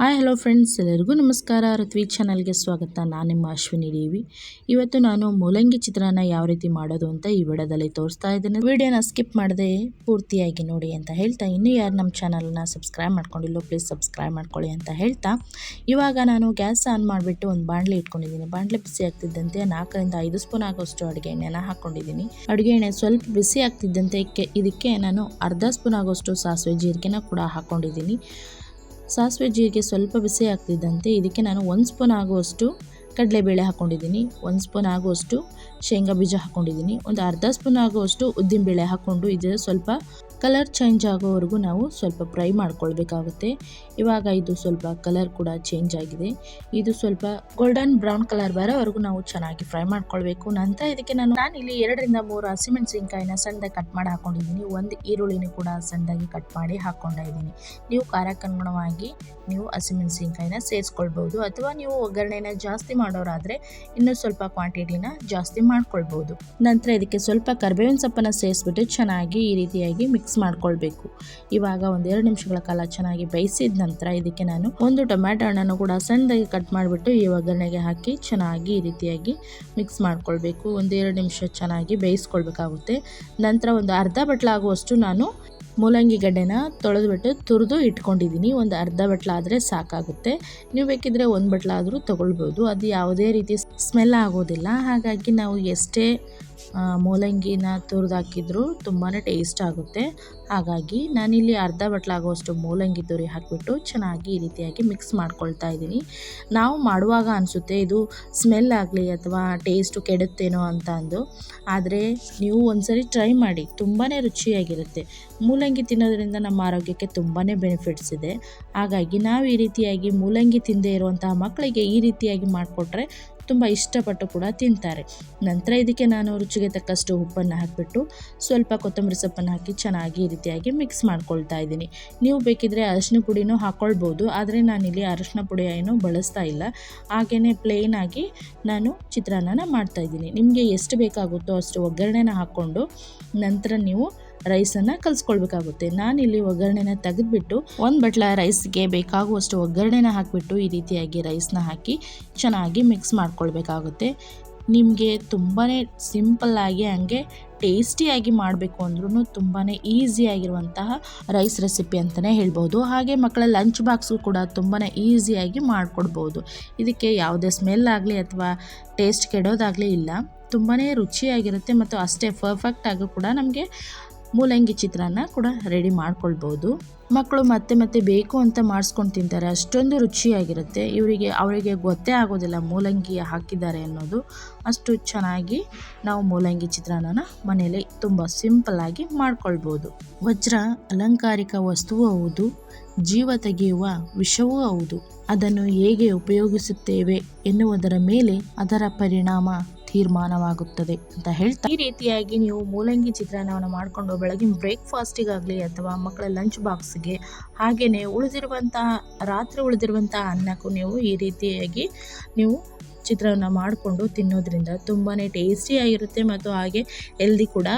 Hi hello friends ಎಲ್ಲರಿಗೂ ನಮಸ್ಕಾರ. ಋತ್ವಿ ಚಾನಲ್ಗೆ ಸ್ವಾಗತ. ನಾನು ನಿಮ್ಮ ಅಶ್ವಿನಿ ದೇವಿ. ಇವತ್ತು ನಾನು ಮೂಲಂಗಿ ಚಿತ್ರಾನ್ನ ಯಾವ ರೀತಿ ಮಾಡೋದು ಅಂತ ಈ ವಿಡಿಯೋದಲ್ಲಿ ತೋರಿಸ್ತಾ ಇದ್ದೇನೆ. ವಿಡಿಯೋನ ಸ್ಕಿಪ್ ಮಾಡದೆ ಪೂರ್ತಿಯಾಗಿ ನೋಡಿ ಅಂತ ಹೇಳ್ತಾ, ಇನ್ನೂ ಯಾರು ನಮ್ಮ ಚಾನಲ್ನ ಸಬ್ಸ್ಕ್ರೈಬ್ ಮಾಡ್ಕೊಂಡಿಲ್ಲೋ ಪ್ಲೀಸ್ ಸಬ್ಸ್ಕ್ರೈಬ್ ಮಾಡ್ಕೊಳ್ಳಿ ಅಂತ ಹೇಳ್ತಾ, ಇವಾಗ ನಾನು ಗ್ಯಾಸ್ ಆನ್ ಮಾಡಿಬಿಟ್ಟು ಒಂದು ಬಾಣಲೆ ಇಟ್ಕೊಂಡಿದ್ದೀನಿ. ಬಾಣಲೆ ಬಿಸಿ ಆಗ್ತಿದ್ದಂತೆ ನಾಲ್ಕರಿಂದ ಐದು ಸ್ಪೂನ್ ಆಗೋಷ್ಟು ಅಡುಗೆ ಎಣ್ಣೆನ ಹಾಕ್ಕೊಂಡಿದ್ದೀನಿ. ಅಡುಗೆ ಎಣ್ಣೆ ಸ್ವಲ್ಪ ಬಿಸಿ ಆಗ್ತಿದ್ದಂತೆ ಇದಕ್ಕೆ ನಾನು ಅರ್ಧ ಸ್ಪೂನ್ ಆಗೋಷ್ಟು ಸಾಸಿವೆ ಜೀರಿಗೆನ ಕೂಡ ಹಾಕ್ಕೊಂಡಿದ್ದೀನಿ. ಸಾಸಿವೆ ಜೀರಿಗೆ ಸ್ವಲ್ಪ ಬಿಸಿ ಆಗ್ತಿದ್ದಂತೆ ಇದಕ್ಕೆ ನಾನು ಒಂದು ಸ್ಪೂನ್ ಆಗುವಷ್ಟು ಕಡಲೆಬೇಳೆ ಹಾಕ್ಕೊಂಡಿದ್ದೀನಿ, ಒಂದು ಸ್ಪೂನ್ ಆಗುವಷ್ಟು ಶೇಂಗಾ ಬೀಜ ಹಾಕ್ಕೊಂಡಿದ್ದೀನಿ, ಒಂದು ಅರ್ಧ ಸ್ಪೂನ್ ಆಗುವಷ್ಟು ಉದ್ದಿನಬೇಳೆ ಹಾಕ್ಕೊಂಡು ಇದು ಸ್ವಲ್ಪ ಕಲರ್ ಚೇಂಜ್ ಆಗೋವರೆಗೂ ನಾವು ಸ್ವಲ್ಪ ಫ್ರೈ ಮಾಡ್ಕೊಳ್ಬೇಕಾಗುತ್ತೆ. ಇವಾಗ ಇದು ಸ್ವಲ್ಪ ಕಲರ್ ಕೂಡ ಚೇಂಜ್ ಆಗಿದೆ. ಇದು ಸ್ವಲ್ಪ ಗೋಲ್ಡನ್ ಬ್ರೌನ್ ಕಲರ್ ಬರೋವರೆಗೂ ನಾವು ಚೆನ್ನಾಗಿ ಫ್ರೈ ಮಾಡ್ಕೊಳ್ಬೇಕು. ನಂತರ ಇದಕ್ಕೆ ನಾನು ನಾನು ಇಲ್ಲಿ ಎರಡರಿಂದ ಮೂರು ಹಸಿಮೆಣಸಿನ್ಕಾಯಿನ ಸಣ್ಣದಾಗಿ ಕಟ್ ಮಾಡಿ ಹಾಕೊಂಡಿದ್ದೀನಿ. ಒಂದು ಈರುಳ್ಳಿನೂ ಕೂಡ ಸಣ್ಣದಾಗಿ ಕಟ್ ಮಾಡಿ ಹಾಕ್ಕೊಂಡಿದ್ದೀನಿ ನೀವು ಖಾರಕ್ಕನುಗುಣವಾಗಿ ನೀವು ಹಸಿಮೆಣಸಿನ್ಕಾಯಿನ ಸೇರಿಸ್ಕೊಳ್ಬೋದು. ಅಥವಾ ನೀವು ಒಗ್ಗರಣೆನ ಜಾಸ್ತಿ ಮಾಡೋರಾದರೆ ಇನ್ನೂ ಸ್ವಲ್ಪ ಕ್ವಾಂಟಿಟಿನ ಜಾಸ್ತಿ ಮಾಡ್ಕೊಳ್ಬೋದು. ನಂತರ ಇದಕ್ಕೆ ಸ್ವಲ್ಪ ಕರ್ಬೇವಿನ ಸೊಪ್ಪನ್ನು ಸೇರಿಸ್ಬಿಟ್ಟು ಚೆನ್ನಾಗಿ ಈ ರೀತಿಯಾಗಿ ಮಿಕ್ಸ್ ಮಾಡ್ಕೊಳ್ಬೇಕು. ಇವಾಗ ಒಂದೆರಡು ನಿಮಿಷಗಳ ಕಾಲ ಚೆನ್ನಾಗಿ ಬೇಯಿಸಿದ ನಂತರ ಇದಕ್ಕೆ ನಾನು ಒಂದು ಟೊಮ್ಯಾಟೊ ಹಣ್ಣನ್ನು ಕೂಡ ಸಣ್ಣದಾಗಿ ಕಟ್ ಮಾಡಿಬಿಟ್ಟು ಈ ಒಗ್ಗರಣೆಗೆ ಹಾಕಿ ಚೆನ್ನಾಗಿ ಈ ರೀತಿಯಾಗಿ ಮಿಕ್ಸ್ ಮಾಡ್ಕೊಳ್ಬೇಕು. ಒಂದೆರಡು ನಿಮಿಷ ಚೆನ್ನಾಗಿ ಬೇಯಿಸ್ಕೊಳ್ಬೇಕಾಗುತ್ತೆ. ನಂತರ ಒಂದು ಅರ್ಧ ಬಟ್ಲಾಗುವಷ್ಟು ನಾನು ಮೂಲಂಗಿ ಗಡ್ಡೆನ ತೊಳೆದುಬಿಟ್ಟು ತುರಿದು ಇಟ್ಕೊಂಡಿದ್ದೀನಿ. ಒಂದು ಅರ್ಧ ಬಟ್ಲಾದರೆ ಸಾಕಾಗುತ್ತೆ. ನೀವು ಬೇಕಿದ್ರೆ ಒಂದು ಬಟ್ಲಾದರೂ ತೊಗೊಳ್ಬೋದು. ಅದು ಯಾವುದೇ ರೀತಿ ಸ್ಮೆಲ್ ಆಗೋದಿಲ್ಲ. ಹಾಗಾಗಿ ನಾವು ಎಷ್ಟೇ ಮೂಲಂಗಿನ ತುರಿದಾಕಿದ್ರೂ ತುಂಬಾ ಟೇಸ್ಟ್ ಆಗುತ್ತೆ. ಹಾಗಾಗಿ ನಾನಿಲ್ಲಿ ಅರ್ಧ ಬಟ್ಲಾಗುವಷ್ಟು ಮೂಲಂಗಿ ತುರಿ ಹಾಕಿಬಿಟ್ಟು ಚೆನ್ನಾಗಿ ಈ ರೀತಿಯಾಗಿ ಮಿಕ್ಸ್ ಮಾಡ್ಕೊಳ್ತಾ ಇದ್ದೀನಿ. ನಾವು ಮಾಡುವಾಗ ಅನಿಸುತ್ತೆ ಇದು ಸ್ಮೆಲ್ ಆಗಲಿ ಅಥವಾ ಟೇಸ್ಟು ಕೆಡುತ್ತೇನೋ ಅಂತ ಅಂದು. ಆದರೆ ನೀವು ಒಂದ್ಸರಿ ಟ್ರೈ ಮಾಡಿ. ತುಂಬಾ ರುಚಿಯಾಗಿರುತ್ತೆ. ಮೂಲಂಗಿ ತಿನ್ನೋದ್ರಿಂದ ನಮ್ಮ ಆರೋಗ್ಯಕ್ಕೆ ತುಂಬಾ ಬೆನಿಫಿಟ್ಸ್ ಇದೆ. ಹಾಗಾಗಿ ನಾವು ಈ ರೀತಿಯಾಗಿ ಮೂಲಂಗಿ ತಿಂದೇ ಇರುವಂತಹ ಮಕ್ಕಳಿಗೆ ಈ ರೀತಿಯಾಗಿ ಮಾಡಿಕೊಟ್ರೆ ತುಂಬ ಇಷ್ಟಪಟ್ಟು ಕೂಡ ತಿಂತಾರೆ. ನಂತರ ಇದಕ್ಕೆ ನಾನು ರುಚಿಗೆ ತಕ್ಕಷ್ಟು ಉಪ್ಪನ್ನು ಹಾಕಿಬಿಟ್ಟು ಸ್ವಲ್ಪ ಕೊತ್ತಂಬರಿ ಸೊಪ್ಪನ್ನು ಹಾಕಿ ಚೆನ್ನಾಗಿ ಈ ರೀತಿಯಾಗಿ ಮಿಕ್ಸ್ ಮಾಡ್ಕೊಳ್ತಾ ಇದ್ದೀನಿ. ನೀವು ಬೇಕಿದ್ರೆ ಅರಶಿನ ಪುಡಿನೂ ಹಾಕ್ಕೊಳ್ಬೋದು ಆದರೆ ನಾನಿಲ್ಲಿ ಅರಶಿನ ಪುಡಿ ಏನು ಬಳಸ್ತಾ ಇಲ್ಲ. ಹಾಗೆಯೇ ಆಗಿ ನಾನು ಚಿತ್ರಾನ್ನ ಮಾಡ್ತಾಯಿದ್ದೀನಿ ನಿಮಗೆ ಎಷ್ಟು ಬೇಕಾಗುತ್ತೋ ಅಷ್ಟು ಒಗ್ಗರಣೆನ ಹಾಕ್ಕೊಂಡು ನಂತರ ನೀವು ರೈಸನ್ನು ಕಲಿಸ್ಕೊಳ್ಬೇಕಾಗುತ್ತೆ. ನಾನಿಲ್ಲಿ ಒಗ್ಗರಣೆನ ತೆಗೆದುಬಿಟ್ಟು ಒಂದು ಬಟ್ಲ ರೈಸ್ಗೆ ಬೇಕಾಗುವಷ್ಟು ಒಗ್ಗರಣೆನ ಹಾಕಿಬಿಟ್ಟು ಈ ರೀತಿಯಾಗಿ ರೈಸ್ನ ಹಾಕಿ ಚೆನ್ನಾಗಿ ಮಿಕ್ಸ್ ಮಾಡ್ಕೊಳ್ಬೇಕಾಗುತ್ತೆ. ನಿಮಗೆ ತುಂಬಾ ಸಿಂಪಲ್ಲಾಗಿ ಹಂಗೆ ಟೇಸ್ಟಿಯಾಗಿ ಮಾಡಬೇಕು ಅಂದ್ರೂ ತುಂಬಾ ಈಸಿಯಾಗಿರುವಂತಹ ರೈಸ್ ರೆಸಿಪಿ ಅಂತಲೇ ಹೇಳ್ಬೋದು. ಹಾಗೆ ಮಕ್ಕಳ ಲಂಚ್ ಬಾಕ್ಸು ಕೂಡ ತುಂಬಾ ಈಸಿಯಾಗಿ ಮಾಡಿಕೊಡ್ಬೋದು. ಇದಕ್ಕೆ ಯಾವುದೇ ಸ್ಮೆಲ್ ಆಗಲಿ ಅಥವಾ ಟೇಸ್ಟ್ ಕೆಡೋದಾಗಲಿ ಇಲ್ಲ. ತುಂಬಾ ರುಚಿಯಾಗಿರುತ್ತೆ ಮತ್ತು ಅಷ್ಟೇ ಪರ್ಫೆಕ್ಟಾಗಿ ಕೂಡ ನಮಗೆ ಮೂಲಂಗಿ ಚಿತ್ರಾನ್ನ ಕೂಡ ರೆಡಿ ಮಾಡ್ಕೊಳ್ಬೋದು. ಮಕ್ಕಳು ಮತ್ತೆ ಮತ್ತೆ ಬೇಕು ಅಂತ ಮಾಡಿಸ್ಕೊಂಡು ತಿಂತಾರೆ. ಅಷ್ಟೊಂದು ರುಚಿಯಾಗಿರುತ್ತೆ. ಇವರಿಗೆ, ಅವರಿಗೆ ಗೊತ್ತೇ ಆಗೋದಿಲ್ಲ ಮೂಲಂಗಿ ಹಾಕಿದ್ದಾರೆ ಅನ್ನೋದು. ಅಷ್ಟು ಚೆನ್ನಾಗಿ ನಾವು ಮೂಲಂಗಿ ಚಿತ್ರಾನ್ನನ ಮನೆಯಲ್ಲಿ ತುಂಬ ಸಿಂಪಲ್ಲಾಗಿ ಮಾಡ್ಕೊಳ್ಬೋದು. ವಜ್ರ ಅಲಂಕಾರಿಕ ವಸ್ತುವೂ ಹೌದು. ಜೀವ ತೆಗೆಯುವ ವಿಷವೂ ಹೌದು. ಅದನ್ನು ಹೇಗೆ ಉಪಯೋಗಿಸುತ್ತೇವೆ ಎನ್ನುವುದರ ಮೇಲೆ ಅದರ ಪರಿಣಾಮ ತೀರ್ಮಾನವಾಗುತ್ತದೆ ಅಂತ ಹೇಳ್ತಾ ಈ ರೀತಿಯಾಗಿ ನೀವು ಮೂಲಂಗಿ ಚಿತ್ರಾನ್ನವನ್ನು ಮಾಡಿಕೊಂಡು ಬೆಳಗಿನ ಬ್ರೇಕ್ಫಾಸ್ಟಿಗಾಗಲಿ ಅಥವಾ ಮಕ್ಕಳ ಲಂಚ್ ಬಾಕ್ಸ್ಗೆ ಹಾಗೆಯೇ ಉಳಿದಿರುವಂತಹ ರಾತ್ರಿ ಉಳಿದಿರುವಂತಹ ಅನ್ನಕ್ಕೂ ನೀವು ಈ ರೀತಿಯಾಗಿ ನೀವು ಚಿತ್ರಾನ್ನ ಮಾಡಿಕೊಂಡು ತಿನ್ನೋದ್ರಿಂದ ತುಂಬಾ ಟೇಸ್ಟಿಯಾಗಿರುತ್ತೆ ಮತ್ತು ಹಾಗೆ ಹೆಲ್ದಿ ಕೂಡ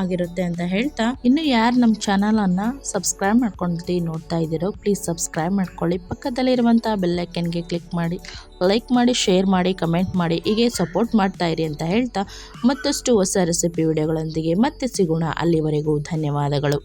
ಆಗಿರುತ್ತೆ ಅಂತ ಹೇಳ್ತಾ. ಇನ್ನು ಯಾರು ನಮ್ಮ ಚಾನಲನ್ನು ಸಬ್ಸ್ಕ್ರೈಬ್ ಮಾಡ್ಕೊಂಡು ನೋಡ್ತಾ ಇದ್ದೀರೋ ಪ್ಲೀಸ್ ಸಬ್ಸ್ಕ್ರೈಬ್ ಮಾಡ್ಕೊಳ್ಳಿ. ಪಕ್ಕದಲ್ಲಿರುವಂಥ ಬೆಲ್ಲೈಕನ್ಗೆ ಕ್ಲಿಕ್ ಮಾಡಿ ಲೈಕ್ ಮಾಡಿ ಶೇರ್ ಮಾಡಿ ಕಮೆಂಟ್ ಮಾಡಿ, ಹೀಗೆ ಸಪೋರ್ಟ್ ಮಾಡ್ತಾ ಇರಿ ಅಂತ ಹೇಳ್ತಾ. ಮತ್ತಷ್ಟು ಹೊಸ ರೆಸಿಪಿ ವಿಡಿಯೋಗಳೊಂದಿಗೆ ಮತ್ತೆ ಸಿಗೋಣ. ಅಲ್ಲಿವರೆಗೂ ಧನ್ಯವಾದಗಳು.